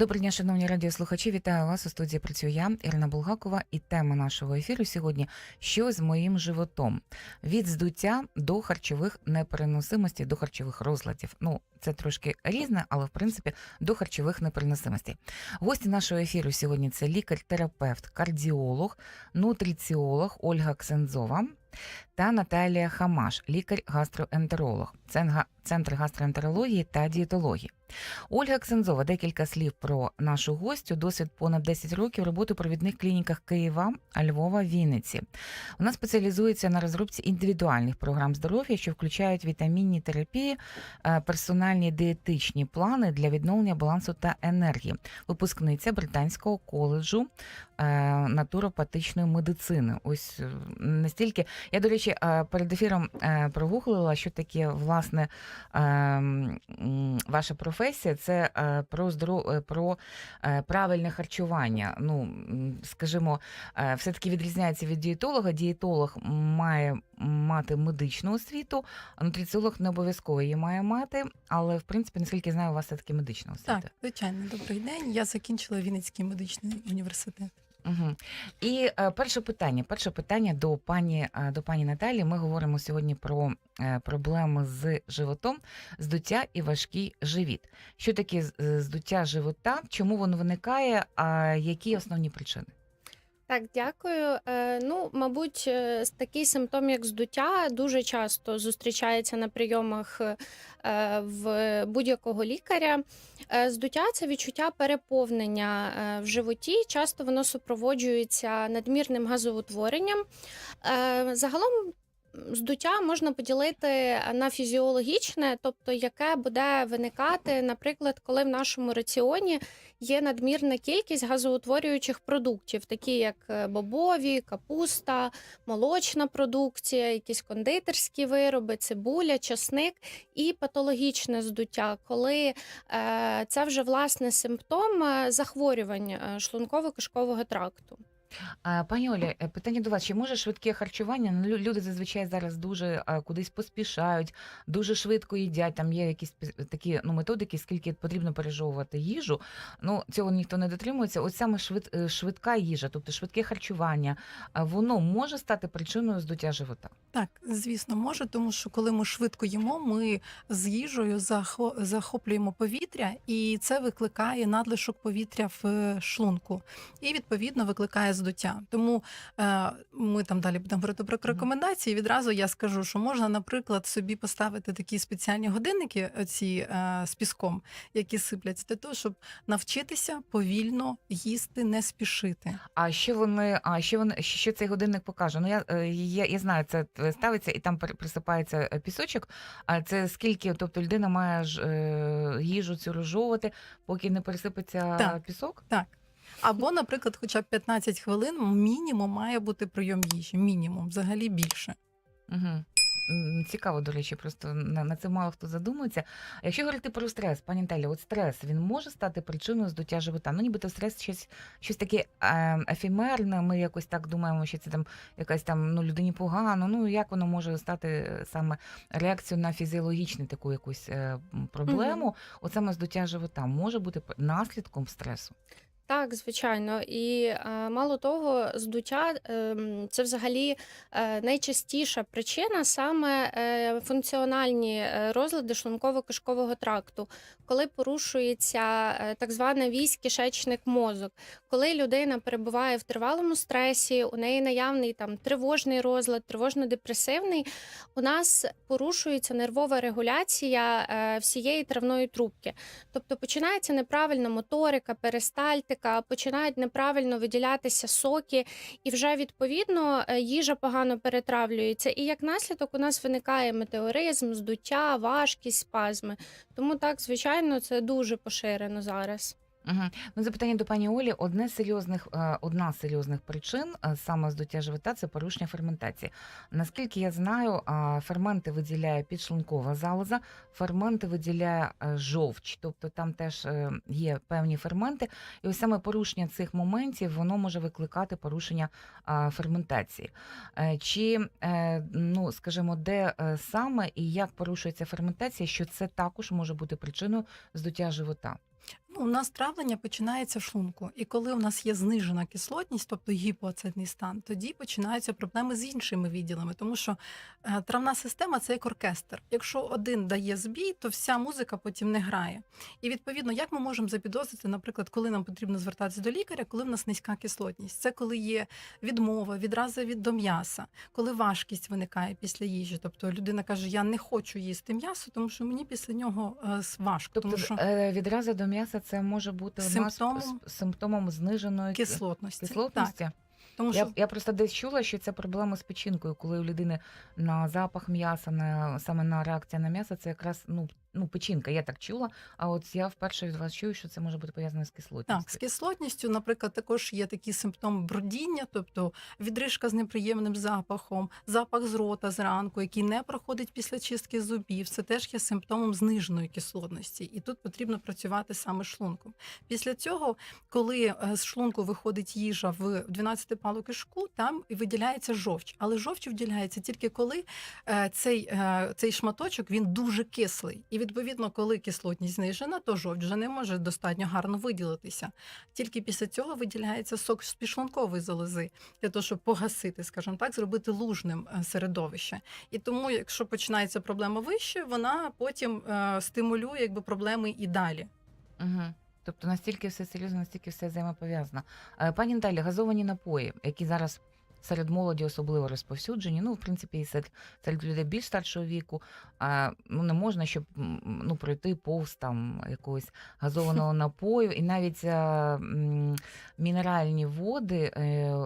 Доброго дня, шановні радіослухачі. Вітаю вас у студії. Працюю я, Ірина Булгакова, і тема нашого ефіру сьогодні що з моїм животом від здуття до харчових непереносимостей, до харчових розладів. Ну, це трошки різне, але в принципі до харчових непереносимостей. Гості нашого ефіру сьогодні це лікар-терапевт, кардіолог, нутриціолог Ольга Ксензова та Наталія Хамаш, лікар-гастроентеролог, Центр гастроентерології та дієтології. Ольга Ксензова, декілька слів про нашу гостю. Досвід понад 10 років роботи у провідних клініках Києва, Львова, Вінниці. Вона спеціалізується на розробці індивідуальних програм здоров'я, що включають вітамінні терапії, е, персональні дієтичні плани для відновлення балансу та енергії. Випускниця британського коледжу е, натуропатичної медицини. Ось е, настільки. Я, до речі, е, перед ефіром е, прогуглила, що таке власне е, ваша професія. Це про здоров... про правильне харчування. Ну, скажімо, все-таки відрізняється від дієтолога. Дієтолог має мати медичну освіту, а нутриціолог не обов'язково її має мати, але в принципі, наскільки я знаю, у вас все-таки медична освіта. Так, звичайно, добрий день. Я закінчила Вінницький медичний університет. Угу. І е, перше питання. Перше питання до пані е, до пані Наталі. Ми говоримо сьогодні про е, проблеми з животом, здуття і важкий живіт. Що таке здуття живота? Чому воно виникає? А які основні причини? Так, дякую. Е, ну, мабуть, е, такий симптом, як здуття, дуже часто зустрічається на прийомах е, в будь-якого лікаря. Е, Здуття це відчуття переповнення е, в животі. Часто воно супроводжується надмірним газоутворенням. Е, Загалом. Здуття можна поділити на фізіологічне, тобто яке буде виникати, наприклад, коли в нашому раціоні є надмірна кількість газоутворюючих продуктів, такі як е, бобові, капуста, молочна продукція, якісь кондитерські вироби, цибуля, часник і патологічне здуття, коли е, це вже власне симптом е, захворювань е, шлунково-кишкового тракту. Пані Оля, е, питання до вас: чи може швидке харчування? Ну, лю- люди зазвичай зараз дуже а, кудись поспішають, дуже швидко їдять. Там є якісь пі- такі ну, методики, скільки потрібно пережовувати їжу. Ну цього ніхто не дотримується. От саме швид, е, швидка їжа, тобто швидке харчування, воно може стати причиною здуття живота. Так, звісно, може, тому що коли ми швидко їмо, ми з їжею захо- захоплюємо повітря, і це викликає надлишок повітря в е, шлунку, і відповідно викликає здуття. Тому е, ми там далі будемо говорити про рекомендації. Відразу я скажу, що можна, наприклад, собі поставити такі спеціальні годинники, ці е, з піском, які сипляться, для того, щоб навчитися повільно їсти, не спішити. А що вони, а що вони, що цей годинник покаже? Ну я, е, я, я знаю, це е, ставиться і там при- присипається е, пісочок. А це скільки, тобто людина має ж е, їжу цю розжовувати, поки не пересипеться Так. пісок? Так. Або, наприклад, хоча б 15 хвилин мінімум має бути прийом їжі. Мінімум, взагалі більше. Угу. Цікаво, до речі, просто на, на це мало хто задумується. А Якщо говорити про стрес, пані Наталі, от стрес він може стати причиною здуття живота. Ну, нібито стрес щось, щось таке е, ефемерне. Ми якось так думаємо, що це там якась там ну, людині погано. Ну як воно може стати е, саме реакцією на фізіологічну таку якусь е, м, проблему? От саме здуття живота може бути п- наслідком стресу. Так, звичайно, і е, мало того, здуття ем, це взагалі е, найчастіша причина саме е, функціональні е, розлади шлунково-кишкового тракту, коли порушується е, так звана вісь кишечник мозок, коли людина перебуває в тривалому стресі, у неї наявний там тривожний розлад, тривожно-депресивний, у нас порушується нервова регуляція е, всієї травної трубки. Тобто починається неправильна моторика, перистальтика, починають неправильно виділятися соки, і вже відповідно е, їжа погано перетравлюється. І як наслідок у нас виникає метеоризм, здуття, важкість, спазми. Тому так, звичайно, це дуже поширено зараз. Угу. Запитання до пані Олі. Одне з серйозних, е, одна з серйозних причин е, саме здуття живота це порушення ферментації. Наскільки я знаю, ферменти виділяє підшлункова залоза, ферменти виділяє е, жовч, тобто там теж є певні ферменти, і ось саме порушення цих моментів воно може викликати порушення ферментації. Чи, ну скажімо, де саме і як порушується ферментація, що це також може бути причиною здуття живота? Ну, у нас травлення починається в шлунку, і коли у нас є знижена кислотність, тобто гіпоацидний стан, тоді починаються проблеми з іншими відділами, тому що е, травна система це як оркестр. Якщо один дає збій, то вся музика потім не грає. І відповідно, як ми можемо запідозрити, наприклад, коли нам потрібно звертатися до лікаря, коли в нас низька кислотність, це коли є відмова, відразу від до м'яса, коли важкість виникає після їжі. Тобто людина каже: Я не хочу їсти м'ясо, тому що мені після нього е, важко, Тобто тому що е, відразу до м'яса це може бути у нас Симптомом- зниженої кислотності. кислотності. Так, тому Я, що я просто десь чула, що це проблема з печінкою, коли у людини на запах м'яса, на саме на реакція на м'ясо, це якраз ну, ну печінка. Я так чула. А от я вперше від вас чую, що це може бути пов'язано з кислотністю. Так, з кислотністю, наприклад, також є такі симптоми бродіння, тобто відрижка з неприємним запахом, запах з рота зранку, який не проходить після чистки зубів. Це теж є симптомом зниженої кислотності, і тут потрібно працювати саме шлунком. Після цього, коли е, з шлунку виходить їжа в 12-палу кишку, там і виділяється жовч. Але жовч виділяється тільки коли е, цей, е, цей шматочок він дуже кислий. І відповідно, коли кислотність знижена, то жовч вже не може достатньо гарно виділитися. Тільки після цього виділяється сок з підшлункової залози для того, щоб погасити, скажімо так, зробити лужним е, середовище. І тому, якщо починається проблема вище, вона потім е, стимулює якби проблеми і далі. Угу. Тобто настільки все серйозно, настільки все взаємопов'язано. Е, Пані Наталі, газовані напої, які зараз серед молоді особливо розповсюджені, ну, в принципі, і серед, серед людей більш старшого віку, а, ну, не можна, щоб ну, пройти повз там якогось газованого напою, і навіть е, м, мінеральні води, е,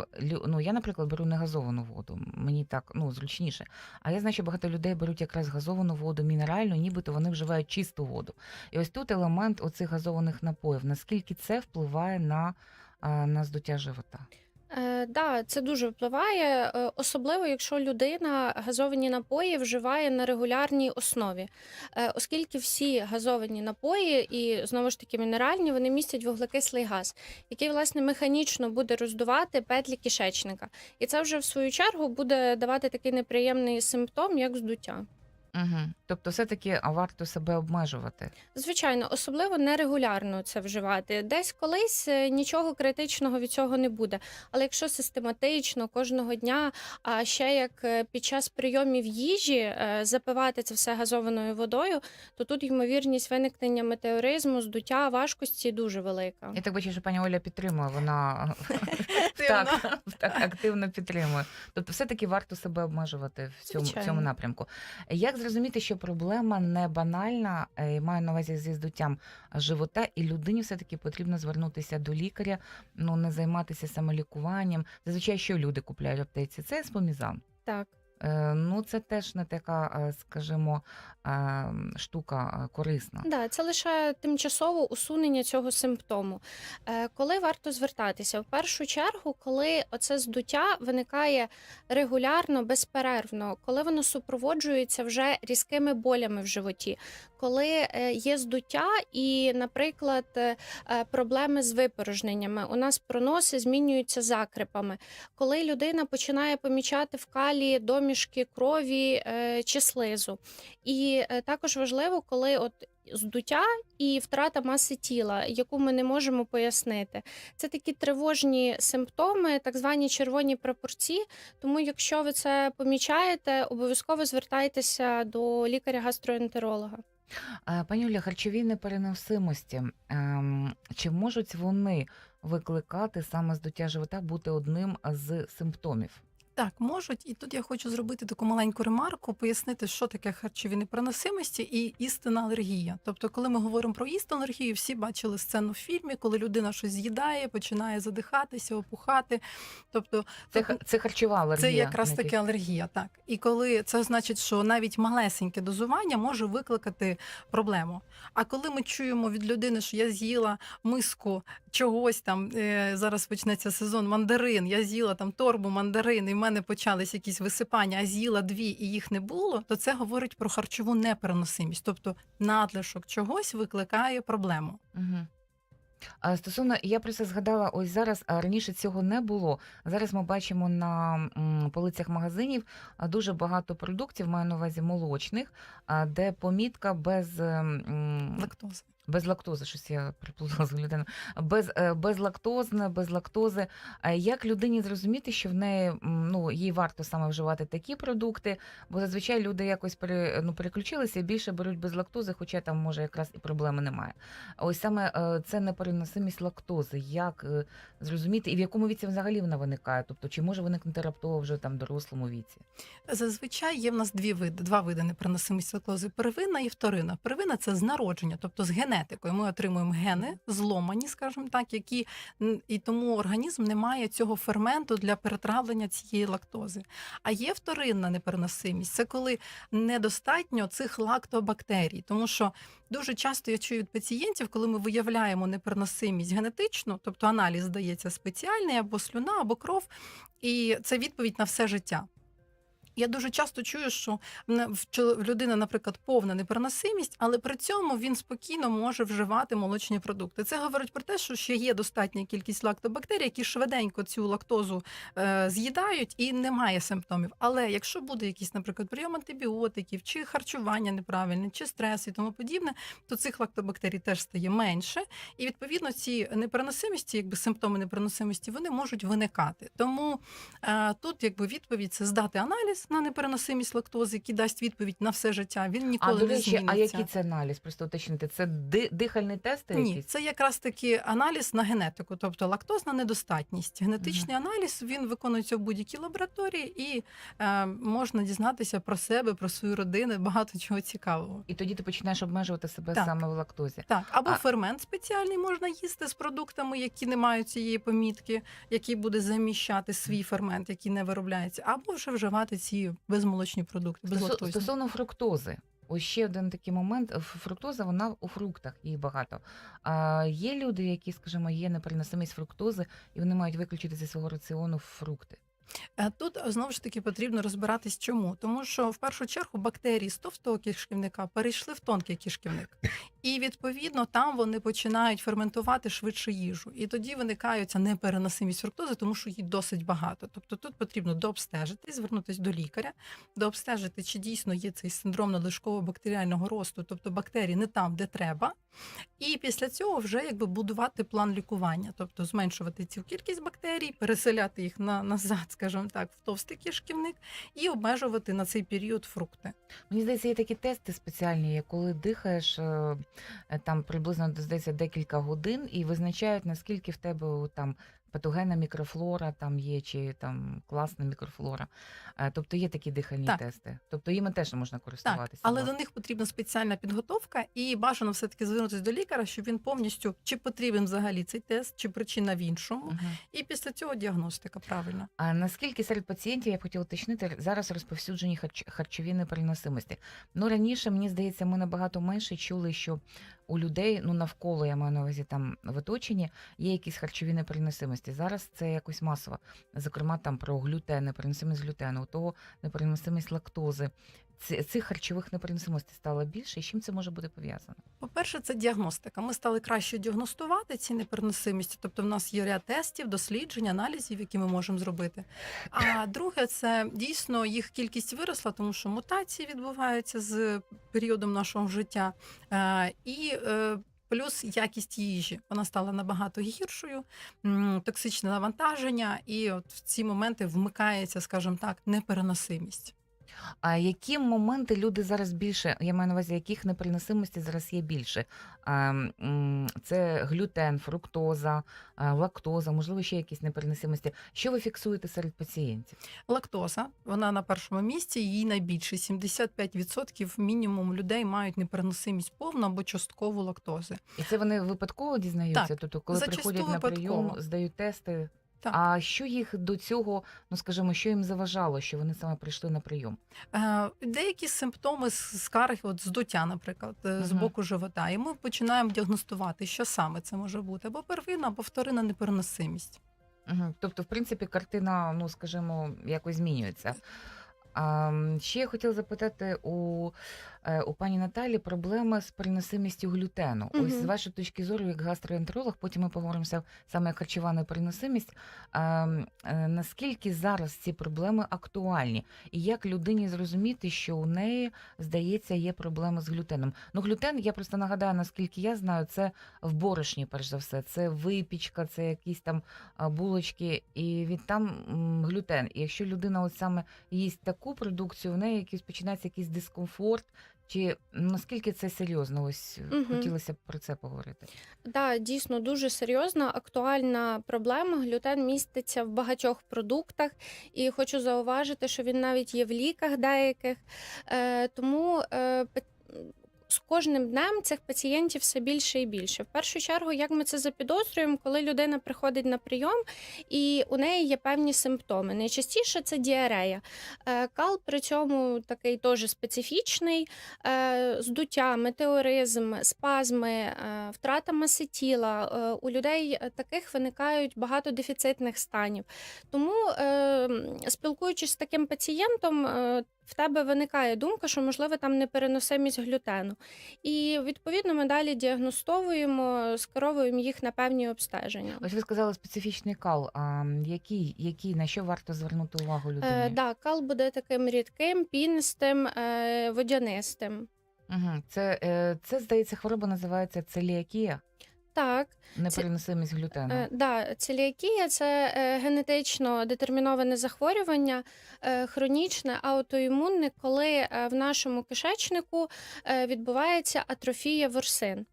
ну, я, наприклад, беру не газовану воду, мені так ну, зручніше. А я знаю, що багато людей беруть якраз газовану воду, мінеральну, нібито вони вживають чисту воду. І ось тут елемент оцих газованих напоїв. Наскільки це впливає на, а, на здуття живота? Е, да, це дуже впливає, е, особливо якщо людина газовані напої вживає на регулярній основі, Е, оскільки всі газовані напої і знову ж таки мінеральні, вони містять вуглекислий газ, який власне механічно буде роздувати петлі кишечника, і це вже в свою чергу буде давати такий неприємний симптом, як здуття. Угу. Тобто, все-таки варто себе обмежувати. Звичайно, особливо нерегулярно це вживати. Десь колись е, нічого критичного від цього не буде. Але якщо систематично кожного дня, а ще як е, під час прийомів їжі е, запивати це все газованою водою, то тут ймовірність виникнення метеоризму, здуття, важкості дуже велика. Я так бачу, що пані Оля підтримує, вона так, так активно підтримує. Тобто, все-таки варто себе обмежувати в цьому, в цьому напрямку. Як зрозуміти, що проблема не банальна, е, маю на увазі зі здуттям живота, і людині все-таки потрібно звернутися до лікаря, ну не займатися самолікуванням. Зазвичай, що люди купляють в аптеці? Це спомізан. Так. Е, Ну, це теж не така, е, скажімо, штука корисна. Да, це лише тимчасове усунення цього симптому. Е, Коли варто звертатися? В першу чергу, коли оце здуття виникає регулярно, безперервно, коли воно супроводжується вже різкими болями в животі, коли е, є здуття і, наприклад, е, е, проблеми з випорожненнями, у нас проноси змінюються закрипами, коли людина починає помічати в калі домішки крові чи слизу. І також важливо, коли от здуття і втрата маси тіла, яку ми не можемо пояснити. Це такі тривожні симптоми, так звані червоні прапорці. Тому, якщо ви це помічаєте, обов'язково звертайтеся до лікаря-гастроентеролога. Пані Оля, харчові непереносимості. ем, Чи можуть вони викликати саме здуття живота бути одним з симптомів? Так, можуть, і тут я хочу зробити таку маленьку ремарку, пояснити, що таке харчові непереносимості і істинна алергія. Тобто, коли ми говоримо про істинну алергію, всі бачили сцену в фільмі, коли людина щось з'їдає, починає задихатися, опухати. Тобто, Це, це харчова алергія. це якраз таки алергія, так. І коли це значить, що навіть малесеньке дозування може викликати проблему. А коли ми чуємо від людини, що я з'їла миску чогось там, е, зараз почнеться сезон мандарин, я з'їла там торбу мандарин, і мене почались якісь висипання, а з'їла дві і їх не було, то це говорить про харчову непереносимість. Тобто надлишок чогось викликає проблему. Угу. А стосовно, я просто згадала, ось зараз а раніше цього не було. Зараз ми бачимо на полицях магазинів дуже багато продуктів, маю на увазі молочних, де помітка без ем, м, Лактоза. Без лактози, щось я приплутала з людиною. Без, е, безлактозне, без лактози. Як людині зрозуміти, що в неї ну, їй варто саме вживати такі продукти? Бо зазвичай люди якось пере, ну, переключилися більше беруть без лактози, хоча там може якраз і проблеми немає. Ось саме е, це непереносимість лактози. Як е, зрозуміти, і в якому віці взагалі вона виникає? Тобто, чи може виникнути раптово вже там дорослому віці? Зазвичай є в нас дві види, два види непереносимості лактози: первинна і вторинна. Первинна це з народження, тобто з генетикою. Ми отримуємо гени, зломані, скажімо так, які і тому організм не має цього ферменту для перетравлення цієї лактози. А є вторинна непереносимість це коли недостатньо цих лактобактерій, тому що дуже часто я чую від пацієнтів, коли ми виявляємо непереносимість генетичну, тобто аналіз здається спеціальний або слюна, або кров, і це відповідь на все життя. Я дуже часто чую, що в людини, наприклад, повна непереносимість, але при цьому він спокійно може вживати молочні продукти. Це говорить про те, що ще є достатня кількість лактобактерій, які швиденько цю лактозу е, з'їдають і немає симптомів. Але якщо буде якийсь, наприклад, прийом антибіотиків, чи харчування неправильне, чи стрес і тому подібне, то цих лактобактерій теж стає менше, і відповідно ці непереносимості, якби симптоми непереносимості, вони можуть виникати. Тому Е, Тут якби відповідь це здати аналіз на непереносимість лактози, який дасть відповідь на все життя. Він А ніколи до не речі, зміниться. а який це аналіз? Просто уточнити. Це ди- дихальні тести Ні, якісь? це якраз таки аналіз на генетику, тобто лактозна недостатність. Генетичний аналіз він виконується в будь-якій лабораторії, і е, можна дізнатися про себе, про свою родину, багато чого цікавого. І тоді ти починаєш обмежувати себе Так. саме в лактозі. Так, або А- фермент спеціальний можна їсти з продуктами, які не мають цієї помітки, який буде заміщати свій фермент, який не виробляється, або вже вживати ці безмолочні продукти, без лактози. Стосовно фруктози. Ось ще один такий момент. Фруктоза вона у фруктах їх багато. А є люди, які, скажімо, є непереносимість фруктози, і вони мають виключити зі свого раціону фрукти. Е, Тут е, знову ж таки потрібно розбиратись, чому тому, що в першу чергу бактерії з товстого кишківника перейшли в тонкий кишківник, і відповідно там вони починають ферментувати швидше їжу. І тоді виникає ця непереносимість фруктози, тому що її досить багато. Тобто тут потрібно дообстежити, звернутися до лікаря, дообстежити, чи дійсно є цей синдром надлишкового бактеріального росту, тобто бактерії не там, де треба. І після цього вже якби будувати план лікування, тобто зменшувати цю кількість бактерій, переселяти їх на назад, скажімо так, в товстий кишківник і обмежувати на цей період фрукти. Мені здається, є такі тести спеціальні, коли дихаєш е, е, там приблизно здається декілька годин і визначають наскільки в тебе там патогенна мікрофлора там є, чи там класна мікрофлора. Е, Тобто є такі дихальні Так. тести. Тобто їми теж можна Так, користуватися. але власне. до них потрібна спеціальна підготовка, і бажано все таки звернутися до лікаря, щоб він повністю чи потрібен взагалі цей тест, чи причина в іншому. Мгм. І після цього діагностика правильна. А наскільки серед пацієнтів я б хотіла уточнити зараз розповсюджені харч- харчові непереносимості? Ну раніше мені здається, ми набагато менше чули, що у людей ну навколо я маю на увазі там в оточенні є якісь харчові непереносимості. Зараз це якось масово. Зокрема, там про глютен, непереносимість глютену, того непереносимість лактози. Цих харчових непереносимостей стало більше, і чим це може бути пов'язано? По-перше, це діагностика. Ми стали краще діагностувати ці непереносимості. Тобто, в нас є ряд тестів, досліджень, аналізів, які ми можемо зробити. А друге, це дійсно їх кількість виросла, тому що мутації відбуваються з періодом нашого життя. Е, І е, Плюс якість їжі вона стала набагато гіршою, токсичне навантаження, і от в ці моменти вмикається, скажімо так, непереносимість. А які моменти люди зараз більше, я маю на увазі, яких непереносимостей зараз є більше? Це глютен, фруктоза, лактоза, можливо, ще якісь непереносимості. Що ви фіксуєте серед пацієнтів? Лактоза, вона на першому місці, її найбільше 75% мінімум людей мають непереносимість повну або часткову лактози. І це вони випадково дізнаються? Так, Тобто, коли приходять на прийом, здають тести. Так. А що їх до цього, ну скажімо, що їм заважало, що вони саме прийшли на прийом? Е, Деякі симптоми з- скарги, от здуття, наприклад, е, з Мгм. боку живота, і ми починаємо діагностувати, що саме це може бути, або первинна, або вторинна непереносимість. Угу. Тобто, в принципі, картина, ну скажімо, якось змінюється. А, ще я хотіла запитати у у пані Наталі проблеми з переносимістю глютену. Ось з вашої точки зору, як гастроентеролог, потім ми поговоримося саме як харчова непереносимість. Ем, е, Наскільки зараз ці проблеми актуальні, і як людині зрозуміти, що у неї здається є проблеми з глютеном? Ну, глютен, я просто нагадаю, наскільки я знаю, це в борошні, перш за все, це випічка, це якісь там булочки, і від там глютен. І якщо людина от саме їсть таку продукцію, в неї якийсь починається якийсь дискомфорт. Чи наскільки це серйозно? Ось угу. Хотілося б про це поговорити. Да, дійсно дуже серйозна, актуальна проблема. Глютен міститься в багатьох продуктах, і хочу зауважити, що він навіть є в ліках деяких. Е, тому е, з кожним днем цих пацієнтів все більше і більше. В першу чергу, як ми це запідозрюємо, коли людина приходить на прийом і у неї є певні симптоми. Найчастіше це діарея. Е, Кал при цьому такий теж специфічний, е, здуття, метеоризм, спазми, е, втрата маси тіла. У людей таких виникають багато дефіцитних станів. Тому, спілкуючись з таким пацієнтом, в тебе виникає думка, що можливо там непереносимість глютену. І відповідно ми далі діагностовуємо, скеровуємо їх на певні обстеження. Ось ви сказали специфічний кал. А який, який на що варто звернути увагу людині? Е, да, кал буде таким рідким, пінистим, е, водянистим. Угу. Це, е, це здається, хвороба називається целіакія, Так, непереносимість глютену. Е, да, целіакія це е, генетично детерміноване захворювання, е, хронічне, аутоімунне, коли е, в нашому кишечнику е, відбувається атрофія ворсин.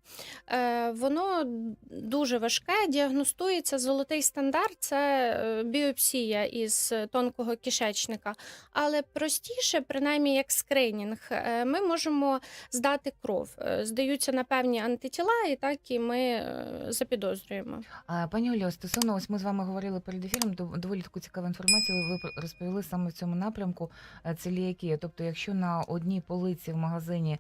Е, Воно дуже важке, діагностується золотий стандарт це е, біопсія із тонкого кишечника. Але простіше, принаймні як скринінг, е, ми можемо здати кров. Е, Здаються на певні антитіла, і так і ми е, запідозрюємо. А, пані Олі, стосовно ось ми з вами говорили перед ефіром, дов- доволі таку цікаву інформацію. Ви розповіли саме в цьому напрямку е, целіакія. Тобто, якщо на одній полиці в магазині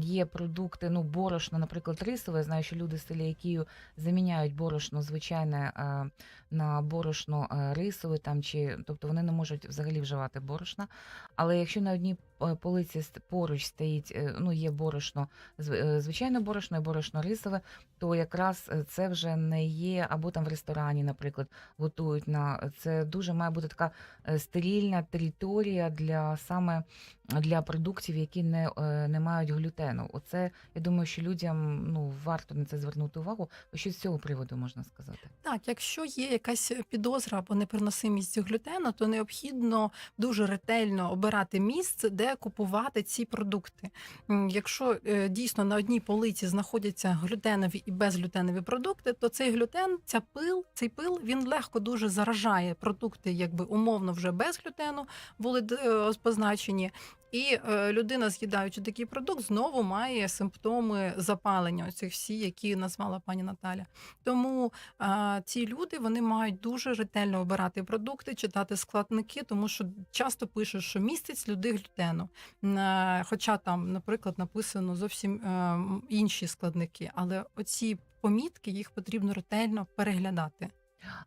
є продукти, ну борошно, наприклад, рисове, я знаю, що люди з целіакією заміняють борошно звичайне е, на борошно е, рисове, там чи тобто вони не можуть взагалі вживати борошна. Але якщо на одній полиці поруч стоїть, е, ну є борошно, е, звичайне борошно і борошно рисове, то якраз е, це вже не є, або там в ресторані, наприклад, готують на це дуже має бути така е, стерильна територія для саме для продуктів, які не, е, не мають глютену. Оце я думаю, що людям ну варто на це звернути увагу. Що з цього приводу можна сказати? Так, якщо є якась підозра або непереносимість глютену, то необхідно дуже ретельно обирати місце, де купувати ці продукти. Якщо е, дійсно на одній полиці знаходяться глютенові і безглютенові продукти, то цей глютен, ця пил, цей пил він легко дуже заражає продукти, якби умовно вже без глютену були е, позначені. І е, людина, з'їдаючи такий продукт, знову має симптоми запалення, оцих всі, які назвала пані Наталя. Тому а, ці люди вони мають дуже ретельно обирати продукти, читати складники, тому що часто пишуть, що містить сліди глютену. Е, Хоча там, наприклад, написано зовсім е, інші складники, але оці помітки їх потрібно ретельно переглядати.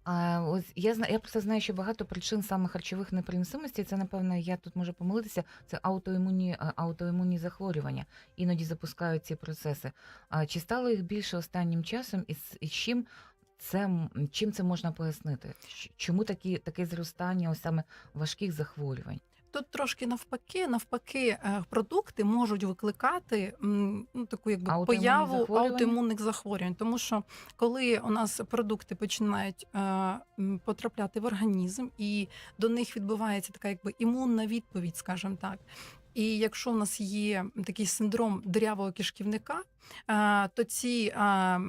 А ось я знаю, я просто знаю, що багато причин саме харчових непереносимостей. Це напевно, я тут можу помилитися. Це аутоімунні е, аутоімунні захворювання. Іноді запускають ці процеси. А чи стало їх більше останнім часом, і і чим це чим це можна пояснити? Чому такі таке зростання ось саме важких захворювань? Тут трошки навпаки, навпаки, е, продукти можуть викликати ну, таку якби Аутоімунні появу захворювання? аутоімунних захворювань. Тому що коли у нас продукти починають е, потрапляти в організм, і до них відбувається така якби імунна відповідь, скажімо так. І якщо в нас є такий синдром дирявого кишківника, е, то ці е,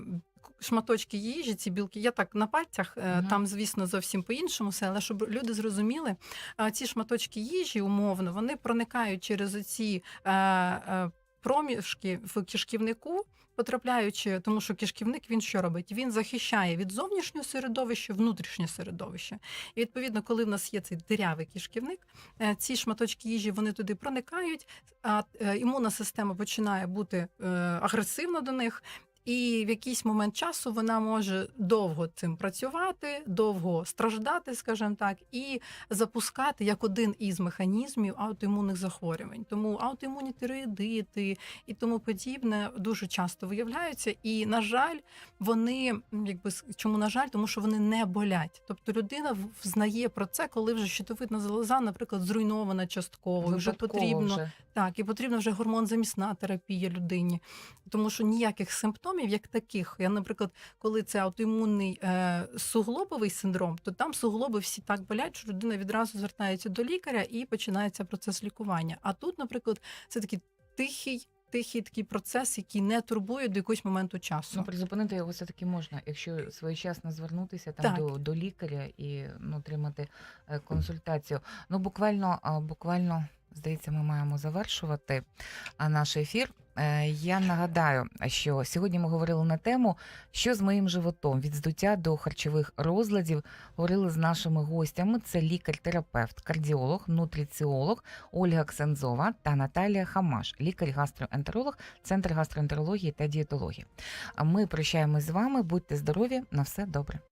шматочки їжі, ці білки, я так на пальцях, Мгм. там, звісно, зовсім по-іншому все, але щоб люди зрозуміли, ці шматочки їжі, умовно, вони проникають через ці е, е, проміжки в кишківнику. Потрапляючи, тому що кишківник він що робить? Він захищає від зовнішнього середовища внутрішнє середовище. І відповідно, коли в нас є цей дирявий кишківник, ці шматочки їжі вони туди проникають, а імунна система починає бути агресивна до них. І в якийсь момент часу вона може довго цим працювати, довго страждати, скажімо так, і запускати як один із механізмів аутоімунних захворювань. Тому аутоімунні тиреоїдити і тому подібне дуже часто виявляються. І на жаль, вони якби чому на жаль, тому що вони не болять. Тобто людина взнає про це, коли вже щитовидна залоза, наприклад, зруйнована частково, і вже потрібно вже. так, і потрібна вже гормон-замісна терапія людині, тому що ніяких симптомів, як таких, я, наприклад, коли це аутоімунний е, суглобовий синдром, то там суглоби всі так болять, що людина відразу звертається до лікаря і починається процес лікування. А тут, наприклад, це такий тихий, тихий такий процес, який не турбує до якогось моменту часу. Ну, призупинити його все-таки можна, якщо своєчасно звернутися там Так. до, до лікаря і ну, отримати е, консультацію. Ну, буквально, буквально, здається, ми маємо завершувати наш ефір. Е, Я нагадаю, що сьогодні ми говорили на тему, що з моїм животом від здуття до харчових розладів. Говорили з нашими гостями. Це лікар-терапевт, кардіолог, нутриціолог Ольга Ксензова та Наталія Хамаш, лікар-гастроентеролог, центр гастроентерології та дієтології. А ми прощаємось з вами. Будьте здорові, на все добре.